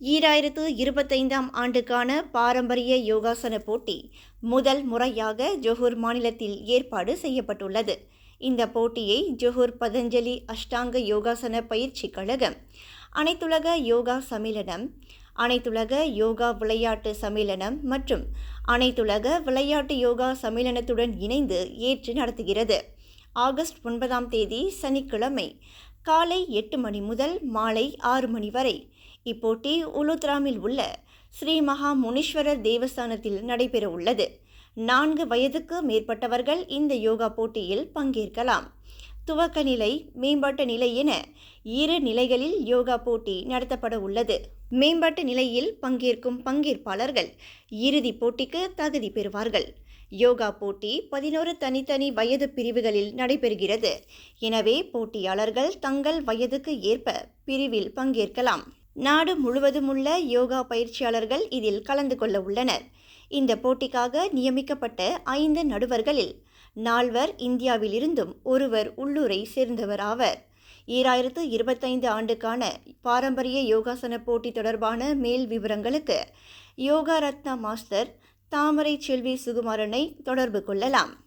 ஈராயிரத்து இருபத்தைந்தாம் ஆண்டுக்கான பாரம்பரிய யோகாசன போட்டி முதல் முறையாக ஜொஹூர் மாநிலத்தில் ஏற்பாடு செய்யப்பட்டுள்ளது. இந்த போட்டியை ஜொஹூர் பதஞ்சலி அஷ்டாங்க யோகாசன பயிற்சி கழகம் அனைத்துலக யோகா சம்மேளனம் அனைத்துலக யோகா விளையாட்டு சம்மேளனம் மற்றும் அனைத்துலக விளையாட்டு யோகா சம்மேளனத்துடன் இணைந்து ஏற்று நடத்துகிறது. ஆகஸ்ட் ஒன்பதாம் தேதி சனிக்கிழமை காலை எட்டு மணி முதல் மாலை ஆறு மணி வரை. இப்போட்டி உலுத்ராமில் உள்ள ஸ்ரீ மகா முனீஸ்வரர் தேவஸ்தானத்தில் நடைபெற உள்ளது. நான்கு வயதுக்கு மேற்பட்டவர்கள் இந்த யோகா போட்டியில் பங்கேற்கலாம். துவக்க நிலை மேம்பட்ட நிலை என இரு நிலைகளில் யோகா போட்டி நடத்தப்பட உள்ளது. மேம்பட்ட நிலையில் பங்கேற்கும் பங்கேற்பாளர்கள் இறுதிப் போட்டிக்கு தகுதி பெறுவார்கள். யோகா போட்டி பதினோரு தனித்தனி வயது பிரிவுகளில் நடைபெறுகிறது. எனவே போட்டியாளர்கள் தங்கள் வயதுக்கு ஏற்ப பிரிவில் பங்கேற்கலாம். நாடு முழுவதும் உள்ள யோகா பயிற்சியாளர்கள் இதில் கலந்து கொள்ள உள்ளனர். இந்த போட்டிக்காக நியமிக்கப்பட்ட ஐந்து நடுவர்களில் நால்வர் இந்தியாவிலிருந்தும் ஒருவர் உள்ளூரை சேர்ந்தவர் ஆவர். ஈராயிரத்து இருபத்தைந்து ஆண்டுக்கான பாரம்பரிய யோகாசன போட்டி தொடர்பான மேல் விவரங்களுக்கு யோகா ரத்னா மாஸ்டர் தாமரை செல்வி சுகுமாரனை தொடர்பு கொள்ளலாம்.